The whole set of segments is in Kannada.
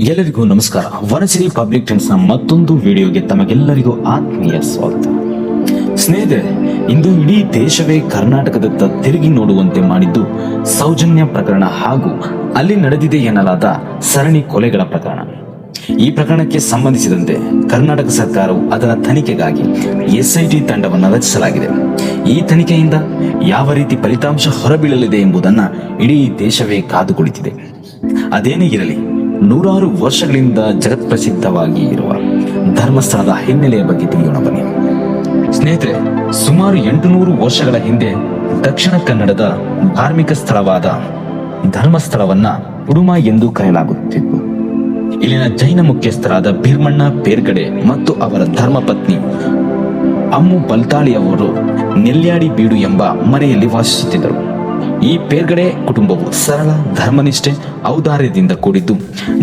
ಎಲ್ಲರಿಗೂ ನಮಸ್ಕಾರ. ವನಸಿರಿ ಪಬ್ಲಿಕ್ ಟೆನ್ಸ್ನ ಮತ್ತೊಂದು ವಿಡಿಯೋಗೆ ತಮಗೆಲ್ಲರಿಗೂ ಆತ್ಮೀಯ ಸ್ವಾಗತ. ಸ್ನೇಹಿತರೆ, ಇಂದು ಇಡೀ ದೇಶವೇ ಕರ್ನಾಟಕದತ್ತ ತಿರುಗಿ ನೋಡುವಂತೆ ಮಾಡಿದ್ದು ಸೌಜನ್ಯ ಪ್ರಕರಣ ಹಾಗೂ ಅಲ್ಲಿ ನಡೆದಿದೆ ಎನ್ನಲಾದ ಸರಣಿ ಕೊಲೆಗಳ ಪ್ರಕರಣ. ಈ ಪ್ರಕರಣಕ್ಕೆ ಸಂಬಂಧಿಸಿದಂತೆ ಕರ್ನಾಟಕ ಸರ್ಕಾರವು ಅದರ ತನಿಖೆಗಾಗಿ ಎಸ್ಐಟಿ ತಂಡವನ್ನು ರಚಿಸಲಾಗಿದೆ. ಈ ತನಿಖೆಯಿಂದ ಯಾವ ರೀತಿ ಫಲಿತಾಂಶ ಹೊರಬೀಳಲಿದೆ ಎಂಬುದನ್ನು ಇಡೀ ದೇಶವೇ ಕಾದು ಕುಳಿತಿದೆ ಅದೇನೇ ಇರಲಿ ನೂರಾರು ವರ್ಷಗಳಿಂದ ಜಗತ್ಪ್ರಸಿದ್ಧವಾಗಿ ಇರುವ ಧರ್ಮಸ್ಥಳದ ಹಿನ್ನೆಲೆಯ ಬಗ್ಗೆ ತಿಳಿಯೋಣ ಬನ್ನಿ. ಸ್ನೇಹಿತರೆ, ಸುಮಾರು ಎಂಟುನೂರು ವರ್ಷಗಳ ಹಿಂದೆ ದಕ್ಷಿಣ ಕನ್ನಡದ ಧಾರ್ಮಿಕ ಸ್ಥಳವಾದ ಧರ್ಮಸ್ಥಳವನ್ನ ಉಡುಮ ಎಂದು ಕರೆಯಲಾಗುತ್ತಿತ್ತು. ಇಲ್ಲಿನ ಜೈನ ಮುಖ್ಯಸ್ಥರಾದ ಭೀರ್ಮಣ್ಣ ಪೇರ್ಗಡೆ ಮತ್ತು ಅವರ ಧರ್ಮಪತ್ನಿ ಅಮ್ಮು ಬಲ್ತಾಳಿ ಅವರು ನೆಲ್ಯಾಡಿ ಬೀಡು ಎಂಬ ಮನೆಯಲ್ಲಿ ವಾಸಿಸುತ್ತಿದ್ದರು. ಈ ಪೇರ್ಗಡೆ ಕುಟುಂಬವು ಸರಳ ಧರ್ಮನಿಷ್ಠೆ ಔದಾರ್ಯದಿಂದ ಕೂಡಿದ್ದು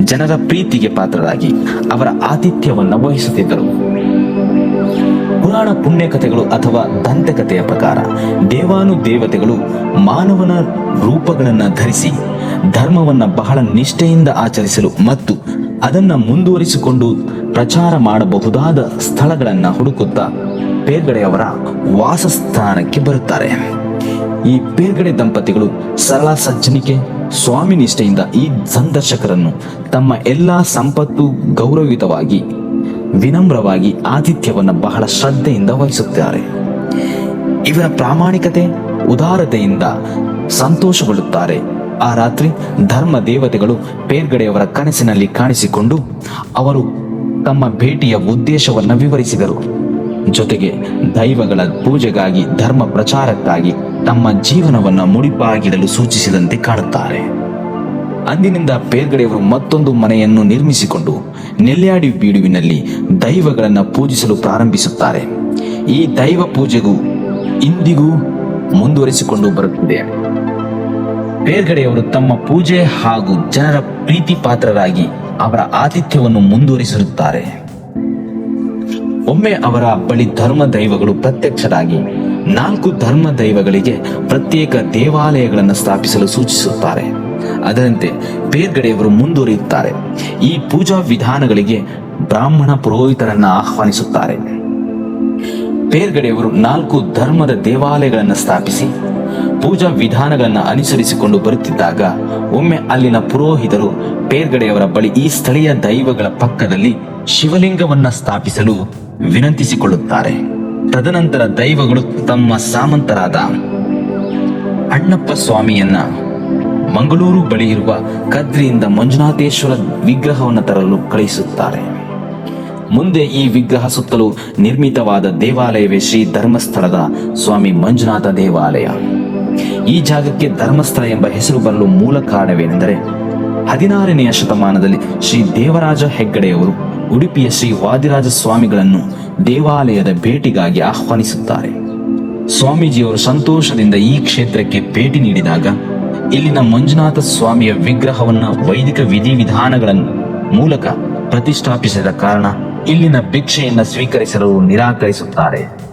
ಜನರ ಪ್ರೀತಿಗೆ ಪಾತ್ರರಾಗಿ ಅವರ ಆತಿಥ್ಯವನ್ನು ವಹಿಸುತ್ತಿದ್ದರು. ಪುರಾಣ ಪುಣ್ಯಕಥೆಗಳು ಅಥವಾ ದಂತಕಥೆಯ ಪ್ರಕಾರ ದೇವಾನು ದೇವತೆಗಳು ಮಾನವನ ರೂಪಗಳನ್ನು ಧರಿಸಿ ಧರ್ಮವನ್ನು ಬಹಳ ನಿಷ್ಠೆಯಿಂದ ಆಚರಿಸಲು ಮತ್ತು ಅದನ್ನು ಮುಂದುವರಿಸಿಕೊಂಡು ಪ್ರಚಾರ ಮಾಡಬಹುದಾದ ಸ್ಥಳಗಳನ್ನು ಹುಡುಕುತ್ತಾ ಪೇರ್ಗಡೆಯವರ ವಾಸಸ್ಥಾನಕ್ಕೆ ಬರುತ್ತಾರೆ. ಈ ಬೇರ್ಗಡೆ ದಂಪತಿಗಳು ಸರಳ ಸಜ್ಜನಿಕೆ, ಸ್ವಾಮಿ ನಿಷ್ಠೆಯಿಂದ ಈ ಸಂದರ್ಶಕರನ್ನು ತಮ್ಮ ಎಲ್ಲಾ ಸಂಪತ್ತು ಗೌರವಯುತವಾಗಿ, ವಿನಮ್ರವಾಗಿ ಆತಿಥ್ಯವನ್ನು ಬಹಳ ಶ್ರದ್ಧೆಯಿಂದ ವಹಿಸುತ್ತಾರೆ. ಇವರ ಪ್ರಾಮಾಣಿಕತೆ, ಉದಾರತೆಯಿಂದ ಸಂತೋಷಗೊಳ್ಳುತ್ತಾರೆ. ಆ ರಾತ್ರಿ ಧರ್ಮ ದೇವತೆಗಳು ಪೇರ್ಗಡೆಯವರ ಕನಸಿನಲ್ಲಿ ಕಾಣಿಸಿಕೊಂಡು ಅವರು ತಮ್ಮ ಭೇಟಿಯ ಉದ್ದೇಶವನ್ನು ವಿವರಿಸಿದರು. ಜೊತೆಗೆ ದೈವಗಳ ಪೂಜೆಗಾಗಿ, ಧರ್ಮ ಪ್ರಚಾರಕ್ಕಾಗಿ ತಮ್ಮ ಜೀವನವನ್ನು ಮುಡಿಪಾಗಿಡಲು ಸೂಚಿಸಿದಂತೆ ಕಾಣುತ್ತಾರೆ ಅಂದಿನಿಂದ ಪೇರ್ಗಡೆಯವರು ಮತ್ತೊಂದು ಮನೆಯನ್ನು ನಿರ್ಮಿಸಿಕೊಂಡು ನೆಲ್ಯಾಡಿ ಬೀಡುವಿನಲ್ಲಿ ದೈವಗಳನ್ನು ಪೂಜಿಸಲು ಪ್ರಾರಂಭಿಸುತ್ತಾರೆ. ಈ ದೈವ ಪೂಜೆಗೂ ಇಂದಿಗೂ ಮುಂದುವರಿಸಿಕೊಂಡು ಬರುತ್ತಿದೆ. ಪೇರ್ಗಡೆಯವರು ತಮ್ಮ ಪೂಜೆ ಹಾಗೂ ಜನರ ಪ್ರೀತಿ ಪಾತ್ರರಾಗಿ ಅವರ ಆತಿಥ್ಯವನ್ನು ಮುಂದುವರಿಸಿರುತ್ತಾರೆ. ಒಮ್ಮೆ ಅವರ ಬಳಿ ಧರ್ಮ ದೈವಗಳು ಪ್ರತ್ಯಕ್ಷರಾಗಿ ನಾಲ್ಕು ಧರ್ಮ ದೈವಗಳಿಗೆ ಪ್ರತ್ಯೇಕ ದೇವಾಲಯಗಳನ್ನು ಸ್ಥಾಪಿಸಲು ಸೂಚಿಸುತ್ತಾರೆ. ಅದರಂತೆ ಬೇರ್ಗಡೆಯವರು ಮುಂದುವರಿಯುತ್ತಾರೆ. ಈ ಪೂಜಾ ವಿಧಾನಗಳಿಗೆ ಬ್ರಾಹ್ಮಣ ಪುರೋಹಿತರನ್ನ ಆಹ್ವಾನಿಸುತ್ತಾರೆ. ಬೇರ್ಗಡೆಯವರು ನಾಲ್ಕು ಧರ್ಮದ ದೇವಾಲಯಗಳನ್ನು ಸ್ಥಾಪಿಸಿ, ಪೂಜಾ ವಿಧಾನಗಳನ್ನು ಅನುಸರಿಸಿಕೊಂಡು ಬರುತ್ತಿದ್ದಾಗ ಒಮ್ಮೆ ಅಲ್ಲಿನ ಪುರೋಹಿತರು ಪೇರ್ಗಡೆಯವರ ಬಳಿ ಈ ಸ್ಥಳೀಯ ದೈವಗಳ ಪಕ್ಕದಲ್ಲಿ ಶಿವಲಿಂಗವನ್ನ ಸ್ಥಾಪಿಸಲು ವಿನಂತಿಸಿಕೊಳ್ಳುತ್ತಾರೆ. ತದನಂತರ ದೈವಗಳು ತಮ್ಮ ಸಾಮಂತರಾದ ಅಣ್ಣಪ್ಪ ಸ್ವಾಮಿಯನ್ನ ಮಂಗಳೂರು ಬಳಿ ಇರುವ ಕದ್ರಿಯಿಂದ ಮಂಜುನಾಥೇಶ್ವರ ವಿಗ್ರಹವನ್ನು ತರಲು ಕಳಿಸುತ್ತಾರೆ ಮುಂದೆ ಈ ವಿಗ್ರಹ ಸುತ್ತಲೂ ನಿರ್ಮಿತವಾದ ದೇವಾಲಯವೇ ಶ್ರೀ ಧರ್ಮಸ್ಥಳದ ಸ್ವಾಮಿ ಮಂಜುನಾಥ ದೇವಾಲಯ. ಈ ಜಾಗಕ್ಕೆ ಧರ್ಮಸ್ಥಳ ಎಂಬ ಹೆಸರು ಬರಲು ಮೂಲ ಕಾರಣವೇನೆಂದರೆ ಹದಿನಾರನೆಯ ಶತಮಾನದಲ್ಲಿ ಶ್ರೀ ದೇವರಾಜ ಹೆಗ್ಗಡೆಯವರು ಉಡುಪಿಯ ಶ್ರೀ ವಾದಿರಾಜ ಸ್ವಾಮಿಗಳನ್ನು ದೇವಾಲಯದ ಭೇಟಿಗಾಗಿ ಆಹ್ವಾನಿಸುತ್ತಾರೆ. ಸ್ವಾಮೀಜಿಯವರು ಸಂತೋಷದಿಂದ ಈ ಕ್ಷೇತ್ರಕ್ಕೆ ಭೇಟಿ ನೀಡಿದಾಗ, ಇಲ್ಲಿನ ಮಂಜುನಾಥ ಸ್ವಾಮಿಯ ವಿಗ್ರಹವನ್ನ ವೈದಿಕ ವಿಧಿವಿಧಾನಗಳ ಮೂಲಕ ಪ್ರತಿಷ್ಠಾಪಿಸಿದ ಕಾರಣ ಇಲ್ಲಿನ ಭಿಕ್ಷೆಯನ್ನು ಸ್ವೀಕರಿಸಲು ನಿರಾಕರಿಸುತ್ತಾರೆ.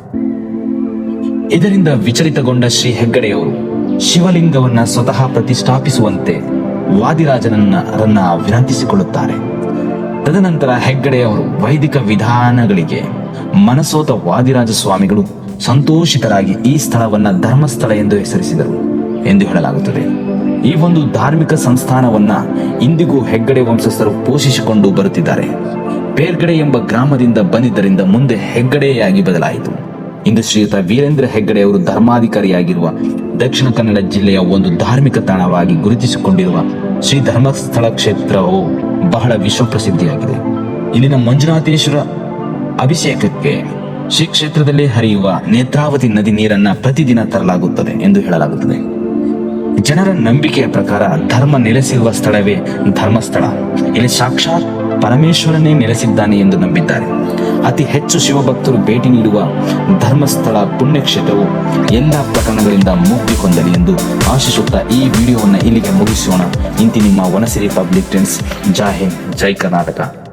ಇದರಿಂದ ವಿಚಲಿತಗೊಂಡ ಶ್ರೀ ಹೆಗ್ಗಡೆಯವರು ಶಿವಲಿಂಗವನ್ನ ಸ್ವತಃ ಪ್ರತಿಷ್ಠಾಪಿಸುವಂತೆ ವಾದಿರಾಜನನ್ನ ವಿನಂತಿಸಿಕೊಳ್ಳುತ್ತಾರೆ. ತದನಂತರ ಹೆಗ್ಗಡೆಯವರು ವೈದಿಕ ವಿಧಾನಗಳಿಗೆ ಮನಸೋತ ವಾದಿರಾಜ ಸ್ವಾಮಿಗಳು ಸಂತೋಷಿತರಾಗಿ ಈ ಸ್ಥಳವನ್ನ ಧರ್ಮಸ್ಥಳ ಎಂದು ಹೆಸರಿಸಿದರು ಎಂದು ಹೇಳಲಾಗುತ್ತದೆ. ಈ ಒಂದು ಧಾರ್ಮಿಕ ಸಂಸ್ಥಾನವನ್ನ ಇಂದಿಗೂ ಹೆಗ್ಗಡೆ ವಂಶಸ್ಥರು ಪೋಷಿಸಿಕೊಂಡು ಬರುತ್ತಿದ್ದಾರೆ. ಪೇರ್ಗಡೆ ಎಂಬ ಗ್ರಾಮದಿಂದ ಬಂದಿದ್ದರಿಂದ ಮುಂದೆ ಹೆಗ್ಗಡೆಯಾಗಿ ಬದಲಾಯಿತು. ಇಂದು ಶ್ರೀಯುತ ವೀರೇಂದ್ರ ಹೆಗ್ಗಡೆ ಅವರು ಧರ್ಮಾಧಿಕಾರಿಯಾಗಿರುವ ದಕ್ಷಿಣ ಕನ್ನಡ ಜಿಲ್ಲೆಯ ಒಂದು ಧಾರ್ಮಿಕ ತಾಣವಾಗಿ ಗುರುತಿಸಿಕೊಂಡಿರುವ ಶ್ರೀ ಧರ್ಮಸ್ಥಳ ಕ್ಷೇತ್ರವು ಬಹಳ ವಿಶ್ವಪ್ರಸಿದ್ಧಿಯಾಗಿದೆ. ಇಲ್ಲಿನ ಮಂಜುನಾಥೇಶ್ವರ ಅಭಿಷೇಕಕ್ಕೆ ಶ್ರೀ ಕ್ಷೇತ್ರದಲ್ಲಿ ಹರಿಯುವ ನೇತ್ರಾವತಿ ನದಿ ನೀರನ್ನ ಪ್ರತಿದಿನ ತರಲಾಗುತ್ತದೆ ಎಂದು ಹೇಳಲಾಗುತ್ತದೆ. ಜನರ ನಂಬಿಕೆಯ ಪ್ರಕಾರ ಧರ್ಮ ನೆಲೆಸಿರುವ ಸ್ಥಳವೇ ಧರ್ಮಸ್ಥಳ. ಇಲ್ಲಿ ಸಾಕ್ಷಾತ್ ಪರಮೇಶ್ವರನೇ ನೆಲೆಸಿದ್ದಾನೆ ಎಂದು ನಂಬಿದ್ದಾರೆ. ಅತಿ ಹೆಚ್ಚು ಶಿವಭಕ್ತರು ಭೇಟಿ ನೀಡುವ ಧರ್ಮಸ್ಥಳ ಪುಣ್ಯಕ್ಷೇತ್ರವು ಎಲ್ಲ ಪ್ರಕರಣಗಳಿಂದ ಮುಕ್ತಿ ಹೊಂದಲಿ ಎಂದು ಆಶಿಸುತ್ತಾ ಈ ವಿಡಿಯೋವನ್ನು ಇಲ್ಲಿಗೆ ಮುಗಿಸೋಣ. ಇಂತಿ ನಿಮ್ಮ ವನಸಿರಿ ಪಬ್ಲಿಕ್ ಟೆನ್ಸ್ ಜೈ ಜೈ ಕರ್ನಾಟಕ.